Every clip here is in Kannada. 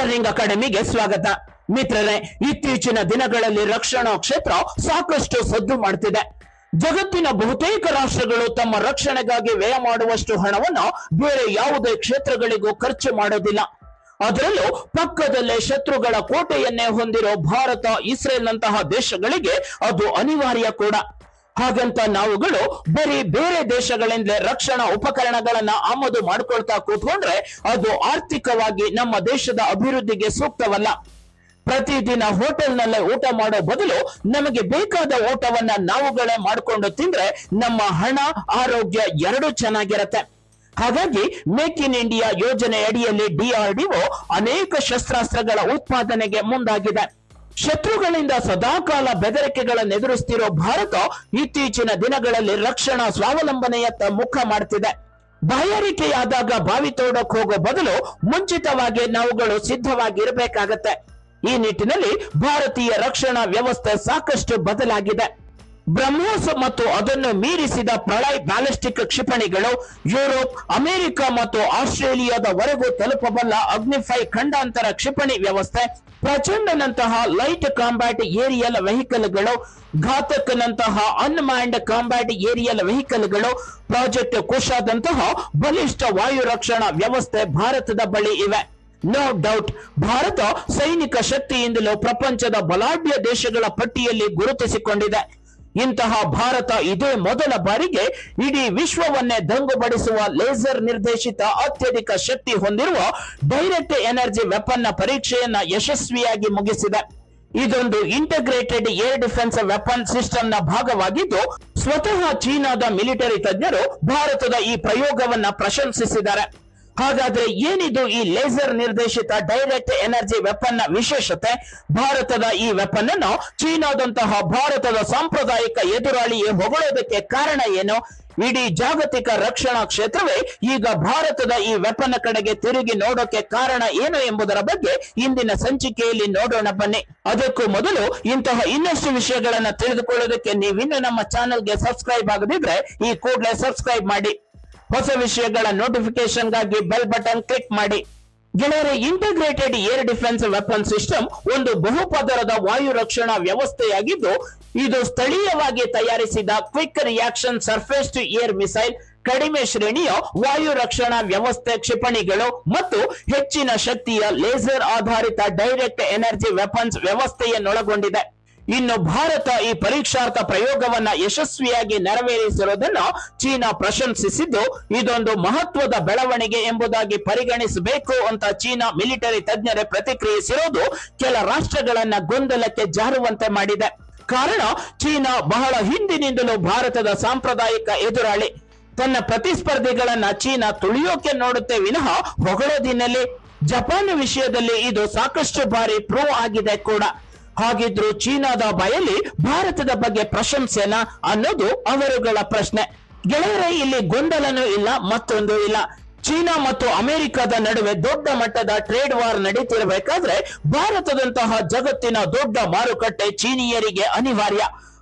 ಟೈಲರಿಂಗ್ ಅಕಾಡೆಮಿಗೆ ಸ್ವಾಗತ. ಮಿತ್ರರೇ, ಇತ್ತೀಚಿನ ದಿನಗಳಲ್ಲಿ ರಕ್ಷಣಾ ಕ್ಷೇತ್ರ ಸಾಕಷ್ಟು ಸದ್ದು ಮಾಡ್ತಿದೆ. ಜಗತ್ತಿನ ಬಹುತೇಕ ರಾಷ್ಟ್ರಗಳು ತಮ್ಮ ರಕ್ಷಣೆಗಾಗಿ ವ್ಯಯ ಮಾಡುವಷ್ಟು ಹಣವನ್ನು ಬೇರೆ ಯಾವುದೇ ಕ್ಷೇತ್ರಗಳಿಗೂ ಖರ್ಚು ಮಾಡೋದಿಲ್ಲ. ಅದರಲ್ಲೂ ಪಕ್ಕದಲ್ಲೇ ಶತ್ರುಗಳ ಕೋಟೆಯನ್ನೇ ಹೊಂದಿರೋ ಭಾರತ ಇಸ್ರೇಲ್ ನಂತಹ ದೇಶಗಳಿಗೆ ಅದು ಅನಿವಾರ್ಯ ಕೂಡ. ಹಾಗಂತ ನಾವುಗಳು ಬರೀ ಬೇರೆ ದೇಶಗಳಿಂದಲೇ ರಕ್ಷಣಾ ಉಪಕರಣಗಳನ್ನ ಆಮದು ಮಾಡ್ಕೊಳ್ತಾ ಕೂತ್ಕೊಂಡ್ರೆ ಅದು ಆರ್ಥಿಕವಾಗಿ ನಮ್ಮ ದೇಶದ ಅಭಿವೃದ್ಧಿಗೆ ಸೂಕ್ತವಲ್ಲ. ಪ್ರತಿದಿನ ಹೋಟೆಲ್ನಲ್ಲೇ ಊಟ ಮಾಡೋ ಬದಲು ನಮಗೆ ಬೇಕಾದ ಊಟವನ್ನ ನಾವುಗಳೇ ಮಾಡಿಕೊಂಡು ತಿಂದ್ರೆ ನಮ್ಮ ಹಣ, ಆರೋಗ್ಯ ಎರಡೂ ಚೆನ್ನಾಗಿರತ್ತೆ. ಹಾಗಾಗಿ ಮೇಕ್ ಇನ್ ಇಂಡಿಯಾ ಯೋಜನೆ ಅಡಿಯಲ್ಲಿ ಡಿಆರ್ಡಿಒ ಅನೇಕ ಶಸ್ತ್ರಾಸ್ತ್ರಗಳ ಉತ್ಪಾದನೆಗೆ ಮುಂದಾಗಿದೆ. ಶತ್ರುಗಳಿಂದ ಸದಾಕಾಲ ಬೆದರಿಕೆಗಳನ್ನು ಎದುರಿಸ್ತಿರೋ ಭಾರತ ಇತ್ತೀಚಿನ ದಿನಗಳಲ್ಲಿ ರಕ್ಷಣಾ ಸ್ವಾವಲಂಬನೆಯತ್ತ ಮುಖ ಮಾಡ್ತಿದೆ. ಬಾಯಾರಿಕೆಯಾದಾಗ ಬಾವಿ ತೋಡಕ್ ಹೋಗೋ ಬದಲು ಮುಂಚಿತವಾಗಿ ನಾವುಗಳು ಸಿದ್ಧವಾಗಿರಬೇಕಾಗತ್ತೆ. ಈ ನಿಟ್ಟಿನಲ್ಲಿ ಭಾರತೀಯ ರಕ್ಷಣಾ ವ್ಯವಸ್ಥೆ ಸಾಕಷ್ಟು ಬದಲಾಗಿದೆ. ಬ್ರಹ್ಮೋಸ್ ಮತ್ತು ಅದನ್ನು ಮೀರಿಸಿದ ಪ್ರಳಯ್ ಬ್ಯಾಲಿಸ್ಟಿಕ್ ಕ್ಷಿಪಣಿಗಳು ಯುರೋಪ್, ಅಮೆರಿಕ ಮತ್ತು ಆಸ್ಟ್ರೇಲಿಯಾದವರೆಗೂ ತಲುಪಬಲ್ಲ ಅಗ್ನಿಫೈ ಖಂಡಾಂತರ ಕ್ಷಿಪಣಿ ವ್ಯವಸ್ಥೆ, ಪ್ರಚಂಡನಂತಹ ಲೈಟ್ ಕಾಂಬ್ಯಾಟ್ ಏರಿಯಲ್ ವೆಹಿಕಲ್ಗಳು, ಘಾತಕನಂತಹ ಅನ್ಮ್ಯಾಂಡ್ ಕಾಂಬ್ಯಾಟ್ ಏರಿಯಲ್ ವೆಹಿಕಲ್ಗಳು, ಪ್ರಾಜೆಕ್ಟ್ ಕುಶಾದಂತಹ ಬಲಿಷ್ಠ ವಾಯು ರಕ್ಷಣಾ ವ್ಯವಸ್ಥೆ ಭಾರತದ ಬಳಿ ಇವೆ. ನೋ ಡೌಟ್ ಭಾರತ ಸೈನಿಕ ಶಕ್ತಿಯಿಂದಲೂ ಪ್ರಪಂಚದ ಬಲಾಢ್ಯ ದೇಶಗಳ ಪಟ್ಟಿಯಲ್ಲಿ ಗುರುತಿಸಿಕೊಂಡಿದೆ. ಇಂತಹ ಭಾರತ ಇದೇ ಮೊದಲ ಬಾರಿಗೆ ಇಡೀ ವಿಶ್ವವನ್ನೇ ದಂಗುಬಡಿಸುವ ಲೇಸರ್ ನಿರ್ದೇಶಿತ ಅತ್ಯಧಿಕ ಶಕ್ತಿ ಹೊಂದಿರುವ ಡೈರೆಕ್ಟ್ ಎನರ್ಜಿ ವೆಪನ್ನ ಪರೀಕ್ಷೆಯನ್ನ ಯಶಸ್ವಿಯಾಗಿ ಮುಗಿಸಿದೆ. ಇದೊಂದು ಇಂಟಗ್ರೇಟೆಡ್ ಏರ್ ಡಿಫೆನ್ಸ್ ವೆಪನ್ ಸಿಸ್ಟಮ್ನ ಭಾಗವಾಗಿದ್ದು, ಸ್ವತಃ ಚೀನಾದ ಮಿಲಿಟರಿ ತಜ್ಞರು ಭಾರತದ ಈ ಪ್ರಯೋಗವನ್ನ ಪ್ರಶಂಸಿಸಿದ್ದಾರೆ. ಹಾಗಾದ್ರೆ ಏನಿದು ಈ ಲೇಸರ್ ನಿರ್ದೇಶಿತ ಡೈರೆಕ್ಟ್ ಎನರ್ಜಿ ವೆಪನ್ನ ವಿಶೇಷತೆ? ಭಾರತದ ಈ ವೆಪನ್ ಅನ್ನು ಚೀನಾದಂತಹ ಭಾರತದ ಸಾಂಪ್ರದಾಯಿಕ ಎದುರಾಳಿಯೇ ಹೊಗಳೋದಕ್ಕೆ ಕಾರಣ ಏನು? ಇಡೀ ಜಾಗತಿಕ ರಕ್ಷಣಾ ಕ್ಷೇತ್ರವೇ ಈಗ ಭಾರತದ ಈ ವೆಪನ್ ಕಡೆಗೆ ತಿರುಗಿ ನೋಡೋಕೆ ಕಾರಣ ಏನು ಎಂಬುದರ ಬಗ್ಗೆ ಇಂದಿನ ಸಂಚಿಕೆಯಲ್ಲಿ ನೋಡೋಣ ಬನ್ನಿ. ಅದಕ್ಕೂ ಮೊದಲು ಇಂತಹ ಇನ್ನಷ್ಟು ವಿಷಯಗಳನ್ನ ತಿಳಿದುಕೊಳ್ಳೋದಕ್ಕೆ ನೀವಿನ್ನು ನಮ್ಮ ಚಾನೆಲ್ಗೆ ಸಬ್ಸ್ಕ್ರೈಬ್ ಆಗದಿದ್ರೆ ಈ ಕೂಡಲೇ ಸಬ್ಸ್ಕ್ರೈಬ್ ಮಾಡಿ. ಹೊಸ ವಿಷಯಗಳ ನೋಟಿಫಿಕೇಶನ್ಗಾಗಿ ಬೆಲ್ ಬಟನ್ ಕ್ಲಿಕ್ ಮಾಡಿ. ಗೆಳೆಯರೆ integrated air defence weapon system ಒಂದು ಬಹುಪದರದ ವಾಯು ರಕ್ಷಣಾ ವ್ಯವಸ್ಥೆಯಾಗಿದ್ದು, ಇದು ಸ್ಥಳೀಯವಾಗಿ ತಯಾರಿಸಿದ quick reaction surface to air missile ಕಡಿಮೆ ಶ್ರೇಣಿಯ ವಾಯು ರಕ್ಷಣಾ ವ್ಯವಸ್ಥೆ ಕ್ಷಿಪಣಿಗಳು ಮತ್ತು ಹೆಚ್ಚಿನ ಶಕ್ತಿಯ ಲೇಸರ್ ಆಧಾರಿತ ಡೈರೆಕ್ಟ್ ಎನರ್ಜಿ ವೆಪನ್ಸ್ ವ್ಯವಸ್ಥೆಯನ್ನೊಳಗೊಂಡಿದೆ. ಇನ್ನು ಭಾರತ ಈ ಪರೀಕ್ಷಾರ್ಥ ಪ್ರಯೋಗವನ್ನ ಯಶಸ್ವಿಯಾಗಿ ನೆರವೇರಿಸಿರುವುದನ್ನು ಚೀನಾ ಪ್ರಶಂಸಿಸಿದ್ದು, ಇದೊಂದು ಮಹತ್ವದ ಬೆಳವಣಿಗೆ ಎಂಬುದಾಗಿ ಪರಿಗಣಿಸಬೇಕು ಅಂತ ಚೀನಾ ಮಿಲಿಟರಿ ತಜ್ಞರೇ ಪ್ರತಿಕ್ರಿಯಿಸಿರುವುದು ಕೆಲ ರಾಷ್ಟ್ರಗಳನ್ನ ಗೊಂದಲಕ್ಕೆ ಜಾರುವಂತೆ ಮಾಡಿದೆ. ಕಾರಣ, ಚೀನಾ ಬಹಳ ಹಿಂದಿನಿಂದಲೂ ಭಾರತದ ಸಾಂಪ್ರದಾಯಿಕ ಎದುರಾಳಿ. ತನ್ನ ಪ್ರತಿಸ್ಪರ್ಧಿಗಳನ್ನ ಚೀನಾ ತುಳಿಯೋಕೆ ನೋಡುತ್ತೆ ವಿನಃ ಹೊಗಳೋದಿನಲ್ಲಿ. ಜಪಾನ್ ವಿಷಯದಲ್ಲಿ ಇದು ಸಾಕಷ್ಟು ಬಾರಿ ಪ್ರೂವ್ ಆಗಿದೆ ಕೂಡ. ಹಾಗಿದ್ರು ಚೀನಾದ ಬಯಲಿ ಭಾರತದ ಬಗ್ಗೆ ಪ್ರಶಂಸೆನ ಅನ್ನೋದು ಅವರುಗಳ ಪ್ರಶ್ನೆ. ಗೆಳೆಯರೇ, ಇಲ್ಲಿ ಗೊಂದಲನೂ ಇಲ್ಲ, ಮತ್ತೊಂದು ಇಲ್ಲ. ಚೀನಾ ಮತ್ತು ಅಮೆರಿಕದ ನಡುವೆ ದೊಡ್ಡ ಮಟ್ಟದ ಟ್ರೇಡ್ ವಾರ್ ನಡೀತಿರಬೇಕಾದ್ರೆ ಭಾರತದಂತಹ ಜಗತ್ತಿನ ದೊಡ್ಡ ಮಾರುಕಟ್ಟೆ ಚೀನಿಯರಿಗೆ ಅನಿವಾರ್ಯ.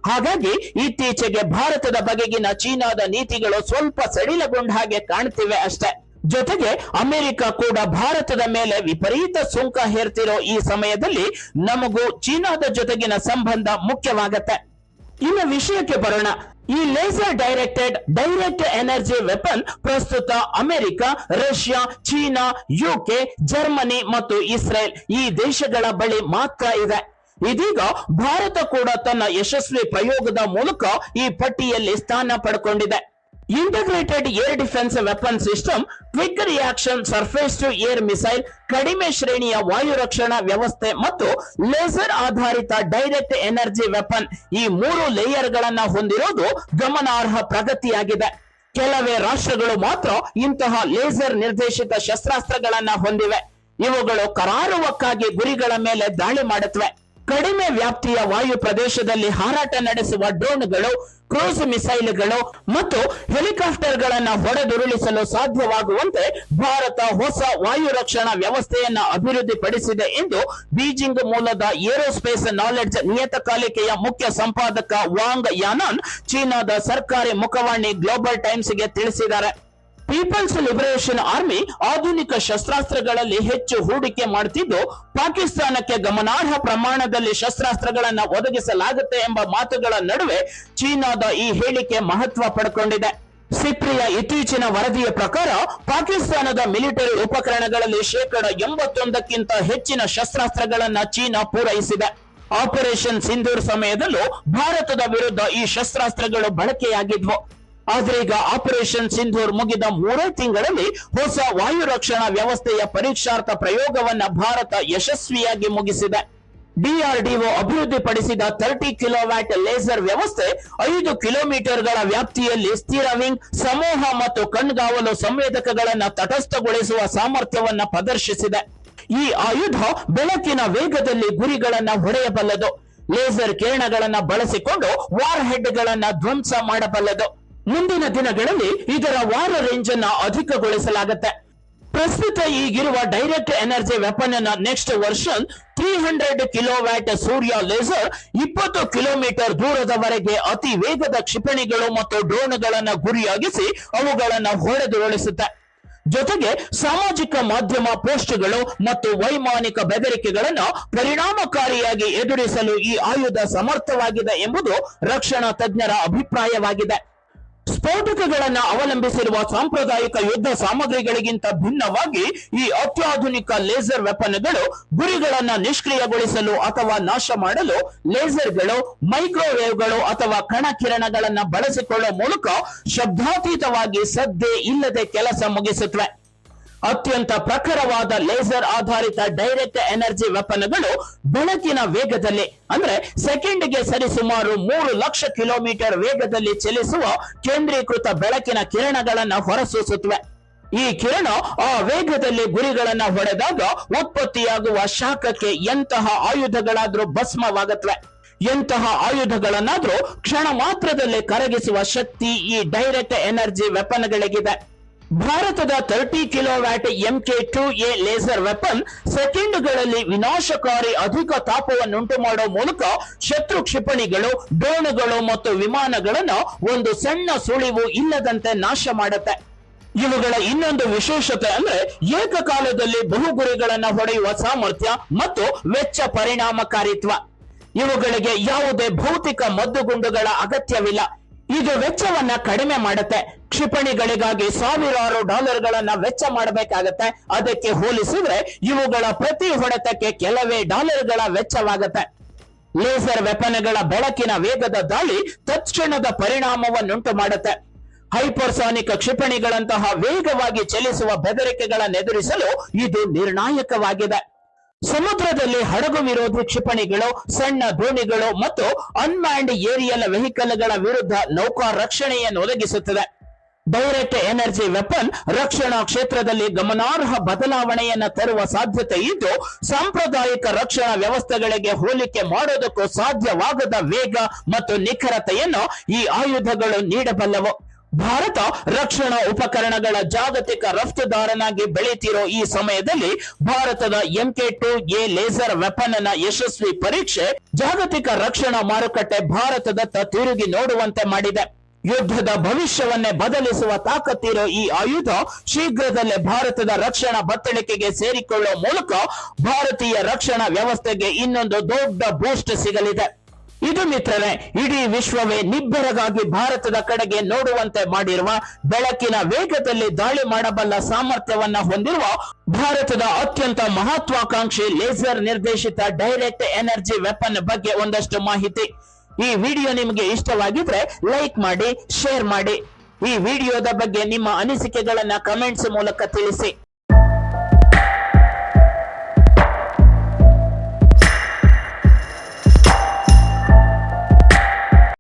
ಹಾಗಾಗಿ ಇತ್ತೀಚೆಗೆ ಭಾರತದ ಬಗೆಗಿನ ಚೀನಾದ ನೀತಿಗಳು ಸ್ವಲ್ಪ ಸಡಿಲಗೊಂಡ ಹಾಗೆ ಕಾಣ್ತಿವೆ ಅಷ್ಟೇ. ಜೊತೆಗೆ ಅಮೆರಿಕ ಕೂಡ ಭಾರತದ ಮೇಲೆ ವಿಪರೀತ ಸುಂಕ ಹೇರ್ತಿರೋ ಈ ಸಮಯದಲ್ಲಿ ನಮಗೂ ಚೀನಾದ ಜೊತೆಗಿನ ಸಂಬಂಧ ಮುಖ್ಯವಾಗತ್ತೆ. ಇನ್ನು ವಿಷಯಕ್ಕೆ ಬರೋಣ. ಈ laser directed direct energy weapon ಪ್ರಸ್ತುತ America, Russia, China, UK, Germany ಮತ್ತು ಇಸ್ರೇಲ್ ಈ ದೇಶಗಳ ಬಳಿ ಮಾತ್ರ ಇದೆ. ಇದೀಗ ಭಾರತ ಕೂಡ ತನ್ನ ಯಶಸ್ವಿ ಪ್ರಯೋಗದ ಮೂಲಕ ಈ ಪಟ್ಟಿಯಲ್ಲಿ ಸ್ಥಾನ ಪಡ್ಕೊಂಡಿದೆ. Integrated air defence weapon system quick reaction surface to air missile ಕಡಿಮೆ ಶ್ರೇಣಿಯ ವಾಯು ರಕ್ಷಣಾ ವ್ಯವಸ್ಥೆ ಮತ್ತು ಲೇಸರ್ ಆಧಾರಿತ ಡೈರೆಕ್ಟ್ ಎನರ್ಜಿ ವೆಪನ್ ಈ ಮೂರು ಲೇಯರ್ ಗಳನ್ನ ಹೊಂದಿರೋದು ಗಮನಾರ್ಹ ಪ್ರಗತಿಯಾಗಿದೆ. ಕೆಲವೇ ರಾಷ್ಟ್ರಗಳು ಮಾತ್ರ ಇಂತಹ ಲೇಸರ್ ನಿರ್ದೇಶಿತ ಶಸ್ತ್ರಾಸ್ತ್ರಗಳನ್ನ ಹೊಂದಿವೆ. ಇವುಗಳು ಕರಾರುವಕ್ಕಾಗಿ ಗುರಿಗಳ ಮೇಲೆ ದಾಳಿ ಮಾಡುತ್ತವೆ. ಕಡಿಮೆ ವ್ಯಾಪ್ತಿಯ ವಾಯು ಪ್ರದೇಶದಲ್ಲಿ ಹಾರಾಟ ನಡೆಸುವ ಡ್ರೋನ್ಗಳು, ಕ್ರೂಸ್ ಮಿಸೈಲ್ಗಳು ಮತ್ತು ಹೆಲಿಕಾಪ್ಟರ್ಗಳನ್ನು ಹೊಡೆದುರುಳಿಸಲು ಸಾಧ್ಯವಾಗುವಂತೆ ಭಾರತ ಹೊಸ ವಾಯು ರಕ್ಷಣಾ ವ್ಯವಸ್ಥೆಯನ್ನು ಅಭಿವೃದ್ಧಿಪಡಿಸಿದೆ ಎಂದು ಬೀಜಿಂಗ್ ಮೂಲದ ಏರೋಸ್ಪೇಸ್ ನಾಲೆಡ್ಜ್ ನಿಯತಕಾಲಿಕೆಯ ಮುಖ್ಯ ಸಂಪಾದಕ ವಾಂಗ್ ಯಾನನ್ ಚೀನಾದ ಸರ್ಕಾರಿ ಮುಖವಾಣಿ ಗ್ಲೋಬಲ್ ಟೈಮ್ಸ್ಗೆ ತಿಳಿಸಿದ್ದಾರೆ. ಪೀಪಲ್ಸ್ ಲಿಬರೇಷನ್ ಆರ್ಮಿ ಆಧುನಿಕ ಶಸ್ತ್ರಾಸ್ತ್ರಗಳಲ್ಲಿ ಹೆಚ್ಚು ಹೂಡಿಕೆ ಮಾಡುತ್ತಿದ್ದು ಪಾಕಿಸ್ತಾನಕ್ಕೆ ಗಮನಾರ್ಹ ಪ್ರಮಾಣದಲ್ಲಿ ಶಸ್ತ್ರಾಸ್ತ್ರಗಳನ್ನು ಒದಗಿಸಲಾಗುತ್ತೆ ಎಂಬ ಮಾತುಗಳ ನಡುವೆ ಚೀನಾದ ಈ ಹೇಳಿಕೆ ಮಹತ್ವ ಪಡ್ಕೊಂಡಿದೆ. ಸಿಪ್ರಿಯ ಇತ್ತೀಚಿನ ವರದಿಯ ಪ್ರಕಾರ, ಪಾಕಿಸ್ತಾನದ ಮಿಲಿಟರಿ ಉಪಕರಣಗಳಲ್ಲಿ ಶೇಕಡ ಎಂಬತ್ತೊಂದಕ್ಕಿಂತ ಹೆಚ್ಚಿನ ಶಸ್ತ್ರಾಸ್ತ್ರಗಳನ್ನು ಚೀನಾ ಪೂರೈಸಿದೆ. ಆಪರೇಷನ್ ಸಿಂಧೂರ್ ಸಮಯದಲ್ಲೂ ಭಾರತದ ವಿರುದ್ಧ ಈ ಶಸ್ತ್ರಾಸ್ತ್ರಗಳು ಬಳಕೆಯಾಗಿದ್ವು. ಆದ್ರೆ ಈಗ ಆಪರೇಷನ್ ಸಿಂಧೂರ್ ಮುಗಿದ ಮೂರೇ ತಿಂಗಳಲ್ಲಿ ಹೊಸ ವಾಯು ರಕ್ಷಣಾ ವ್ಯವಸ್ಥೆಯ ಪರೀಕ್ಷಾರ್ಥ ಪ್ರಯೋಗವನ್ನ ಭಾರತ ಯಶಸ್ವಿಯಾಗಿ ಮುಗಿಸಿದೆ. ಡಿಆರ್ಡಿಒ ಅಭಿವೃದ್ಧಿಪಡಿಸಿದ ತರ್ಟಿ ಕಿಲೋವ್ಯಾಟ್ ಲೇಸರ್ ವ್ಯವಸ್ಥೆ ಐದು ಕಿಲೋಮೀಟರ್ಗಳ ವ್ಯಾಪ್ತಿಯಲ್ಲಿ ಸ್ಥಿರ ವಿಂಗ್ ಸಮೂಹ ಮತ್ತು ಕಣ್ಗಾವಲು ಸಂವೇದಕಗಳನ್ನು ತಟಸ್ಥಗೊಳಿಸುವ ಸಾಮರ್ಥ್ಯವನ್ನು ಪ್ರದರ್ಶಿಸಿದೆ. ಈ ಆಯುಧ ಬೆಳಕಿನ ವೇಗದಲ್ಲಿ ಗುರಿಗಳನ್ನು ಹೊಡೆಯಬಲ್ಲದು ಲೇಸರ್ ಕಿರಣಗಳನ್ನು ಬಳಸಿಕೊಂಡು ವಾರ್ ಹೆಡ್ಗಳನ್ನು ಧ್ವಂಸ ಮಾಡಬಲ್ಲದು. ಮುಂದಿನ ದಿನಗಳಲ್ಲಿ ಇದರ ವಾರ ರೇಂಜ್ ಅನ್ನು ಅಧಿಕಗೊಳಿಸಲಾಗುತ್ತೆ. ಪ್ರಸ್ತುತ ಈಗಿರುವ ಡೈರೆಕ್ಟ್ ಎನರ್ಜಿ ವೆಪನ್ ಅನ್ನ next version three hundred kilowatt Surya laser ಇಪ್ಪತ್ತು ಕಿಲೋಮೀಟರ್ ದೂರದವರೆಗೆ ಅತಿ ವೇಗದ ಕ್ಷಿಪಣಿಗಳು ಮತ್ತು ಡ್ರೋನ್ಗಳನ್ನು ಗುರಿಯಾಗಿಸಿ ಅವುಗಳನ್ನು ಹೊಡೆದುರುಳಿಸುತ್ತೆ ಜೊತೆಗೆ ಸಾಮಾಜಿಕ ಮಾಧ್ಯಮ ಪೋಸ್ಟ್ಗಳು ಮತ್ತು ವೈಮಾನಿಕ ಬೆದರಿಕೆಗಳನ್ನು ಪರಿಣಾಮಕಾರಿಯಾಗಿ ಎದುರಿಸಲು ಈ ಆಯುಧ ಸಮರ್ಥವಾಗಿದೆ ಎಂಬುದು ರಕ್ಷಣಾ ತಜ್ಞರ ಅಭಿಪ್ರಾಯವಾಗಿದೆ. ಸ್ಫೋಟಕಗಳನ್ನ ಅವಲಂಬಿಸಿರುವ ಸಾಂಪ್ರದಾಯಿಕ ಯುದ್ಧ ಸಾಮಗ್ರಿಗಳಿಗಿಂತ ಭಿನ್ನವಾಗಿ ಈ ಅತ್ಯಾಧುನಿಕ ಲೇಸರ್ ವೆಪನ್ಗಳು ಗುರಿಗಳನ್ನು ನಿಷ್ಕ್ರಿಯಗೊಳಿಸಲು ಅಥವಾ ನಾಶ ಮಾಡಲು ಲೇಸರ್ಗಳು, ಮೈಕ್ರೋವೇವ್ಗಳು ಅಥವಾ ಕಣ ಕಿರಣಗಳನ್ನು ಬಳಸಿಕೊಳ್ಳುವ ಮೂಲಕ ಶಬ್ದಾತೀತವಾಗಿ ಸದ್ದೇ ಇಲ್ಲದೆ ಕೆಲಸ ಮುಗಿಸುತ್ತವೆ. ಅತ್ಯಂತ ಪ್ರಖರವಾದ ಲೇಸರ್ ಆಧಾರಿತ ಡೈರೆಕ್ಟ್ ಎನರ್ಜಿ ವೆಪನ್ಗಳು ಬೆಳಕಿನ ವೇಗದಲ್ಲಿ, ಅಂದ್ರೆ ಸೆಕೆಂಡ್ಗೆ ಸರಿಸುಮಾರು ಮೂರು ಲಕ್ಷ ಕಿಲೋಮೀಟರ್ ವೇಗದಲ್ಲಿ ಚಲಿಸುವ ಕೇಂದ್ರೀಕೃತ ಬೆಳಕಿನ ಕಿರಣಗಳನ್ನ ಹೊರಸೂಸುತ್ತವೆ. ಈ ಕಿರಣ ಆ ವೇಗದಲ್ಲಿ ಗುರಿಗಳನ್ನ ಹೊಡೆದಾಗ ಉತ್ಪತ್ತಿಯಾಗುವ ಶಾಖಕ್ಕೆ ಎಂತಹ ಆಯುಧಗಳಾದ್ರೂ ಭಸ್ಮವಾಗತ್ವೆ ಎಂತಹ ಆಯುಧಗಳನ್ನಾದ್ರೂ ಕ್ಷಣ ಮಾತ್ರದಲ್ಲಿ ಕರಗಿಸುವ ಶಕ್ತಿ ಈ ಡೈರೆಕ್ಟ್ ಎನರ್ಜಿ ವೆಪನ್ಗಳಿಗಿದೆ. ಭಾರತದ thirty kilowatt MK two A laser weapon ಸೆಕೆಂಡ್ಗಳಲ್ಲಿ ವಿನಾಶಕಾರಿ ಅಧಿಕ ತಾಪವನ್ನುಂಟು ಮಾಡುವ ಮೂಲಕ ಶತ್ರು ಕ್ಷಿಪಣಿಗಳು ಡ್ರೋನ್ಗಳು ಮತ್ತು ವಿಮಾನಗಳನ್ನು ಒಂದು ಸಣ್ಣ ಸುಳಿವು ಇಲ್ಲದಂತೆ ನಾಶ ಮಾಡುತ್ತೆ. ಇವುಗಳ ಇನ್ನೊಂದು ವಿಶೇಷತೆ ಅಂದ್ರೆ ಏಕಕಾಲದಲ್ಲಿ ಬಹು ಗುರಿಗಳನ್ನು ಹೊಡೆಯುವ ಸಾಮರ್ಥ್ಯ ಮತ್ತು ವೆಚ್ಚ ಪರಿಣಾಮಕಾರಿತ್ವ. ಇವುಗಳಿಗೆ ಯಾವುದೇ ಭೌತಿಕ ಮದ್ದುಗುಂಡುಗಳ ಅಗತ್ಯವಿಲ್ಲ. ಇದು ವೆಚ್ಚವನ್ನ ಕಡಿಮೆ ಮಾಡುತ್ತೆ. ಕ್ಷಿಪಣಿಗಳಿಗಾಗಿ ಸಾವಿರಾರು ಡಾಲರ್ಗಳನ್ನ ವೆಚ್ಚ ಮಾಡಬೇಕಾಗತ್ತೆ. ಅದಕ್ಕೆ ಹೋಲಿಸಿದ್ರೆ ಇವುಗಳ ಪ್ರತಿ ಹೊಡೆತಕ್ಕೆ ಕೆಲವೇ ಡಾಲರ್ಗಳ ವೆಚ್ಚವಾಗತ್ತೆ. ಲೇಸರ್ ವೆಪನ್ಗಳ ಬೆಳಕಿನ ವೇಗದ ದಾಳಿ ತತ್ಕ್ಷಣದ ಪರಿಣಾಮವನ್ನುಂಟು ಮಾಡುತ್ತೆ. ಹೈಪರ್ಸಾನಿಕ್ ಕ್ಷಿಪಣಿಗಳಂತಹ ವೇಗವಾಗಿ ಚಲಿಸುವ ಬೆದರಿಕೆಗಳನ್ನು ಎದುರಿಸಲು ಇದು ನಿರ್ಣಾಯಕವಾಗಿದೆ. ಸಮುದ್ರದಲ್ಲಿ ಹಡಗು ವಿರೋಧಿ ಕ್ಷಿಪಣಿಗಳು, ಸಣ್ಣ ದೋಣಿಗಳು ಮತ್ತು ಅನ್ಮ್ಯಾಂಡ್ ಏರಿಯಲ್ ವೆಹಿಕಲ್ಗಳ ವಿರುದ್ಧ ನೌಕಾ ರಕ್ಷಣೆಯನ್ನು ಒದಗಿಸುತ್ತದೆ. ಡೈರೆಕ್ಟ್ ಎನರ್ಜಿ ವೆಪನ್ ರಕ್ಷಣಾ ಕ್ಷೇತ್ರದಲ್ಲಿ ಗಮನಾರ್ಹ ಬದಲಾವಣೆಯನ್ನ ತರುವ ಸಾಧ್ಯತೆ ಇದ್ದು, ಸಾಂಪ್ರದಾಯಿಕ ರಕ್ಷಣಾ ವ್ಯವಸ್ಥೆಗಳಿಗೆ ಹೋಲಿಕೆ ಮಾಡೋದಕ್ಕೂ ಸಾಧ್ಯವಾಗದ ವೇಗ ಮತ್ತು ನಿಖರತೆಯನ್ನು ಈ ಆಯುಧಗಳು ನೀಡಬಲ್ಲವು. ಭಾರತ ರಕ್ಷಣಾ ಉಪಕರಣಗಳ ಜಾಗತಿಕ ರಫ್ತುದಾರನಾಗಿ ಬೆಳೀತಿರೋ ಈ ಸಮಯದಲ್ಲಿ ಭಾರತದ ಎಂಕೆ ಟು ಎ ಲೇಸರ್ ವೆಪನ್ನ ಯಶಸ್ವಿ ಪರೀಕ್ಷೆ ಜಾಗತಿಕ ರಕ್ಷಣಾ ಮಾರುಕಟ್ಟೆ ಭಾರತದತ್ತ ತಿರುಗಿ ನೋಡುವಂತೆ ಮಾಡಿದೆ. ಯುದ್ಧದ ಭವಿಷ್ಯವನ್ನೇ ಬದಲಿಸುವ ತಾಕತ್ತಿರೋ ಈ ಆಯುಧ ಶೀಘ್ರದಲ್ಲೇ ಭಾರತದ ರಕ್ಷಣಾ ಬತ್ತಳಿಕೆಗೆ ಸೇರಿಕೊಳ್ಳುವ ಮೂಲಕ ಭಾರತೀಯ ರಕ್ಷಣಾ ವ್ಯವಸ್ಥೆಗೆ ಇನ್ನೊಂದು ದೊಡ್ಡ ಬೂಸ್ಟ್ ಸಿಗಲಿದೆ. ಇದು ಮಿತ್ರರೇ, ಇಡೀ ವಿಶ್ವವೇ ನಿಬ್ಬರಗಾಗಿ ಭಾರತದ ಕಡೆಗೆ ನೋಡುವಂತೆ ಮಾಡಿರುವ ಬೆಳಕಿನ ವೇಗದಲ್ಲಿ ದಾಳಿ ಮಾಡಬಲ್ಲ ಸಾಮರ್ಥ್ಯವನ್ನ ಹೊಂದಿರುವ ಭಾರತದ ಅತ್ಯಂತ ಮಹತ್ವಾಕಾಂಕ್ಷಿ ಲೇಸರ್ ನಿರ್ದೇಶಿತ ಡೈರೆಕ್ಟ್ ಎನರ್ಜಿ ವೆಪನ್ ಬಗ್ಗೆ ಒಂದಷ್ಟು ಮಾಹಿತಿ. ಈ ವಿಡಿಯೋ ನಿಮಗೆ ಇಷ್ಟವಾಗಿದ್ರೆ ಲೈಕ್ ಮಾಡಿ, ಶೇರ್ ಮಾಡಿ. ಈ ವಿಡಿಯೋದ ಬಗ್ಗೆ ನಿಮ್ಮ ಅನಿಸಿಕೆಗಳನ್ನ ಕಮೆಂಟ್ಸ್ ಮೂಲಕ ತಿಳಿಸಿ.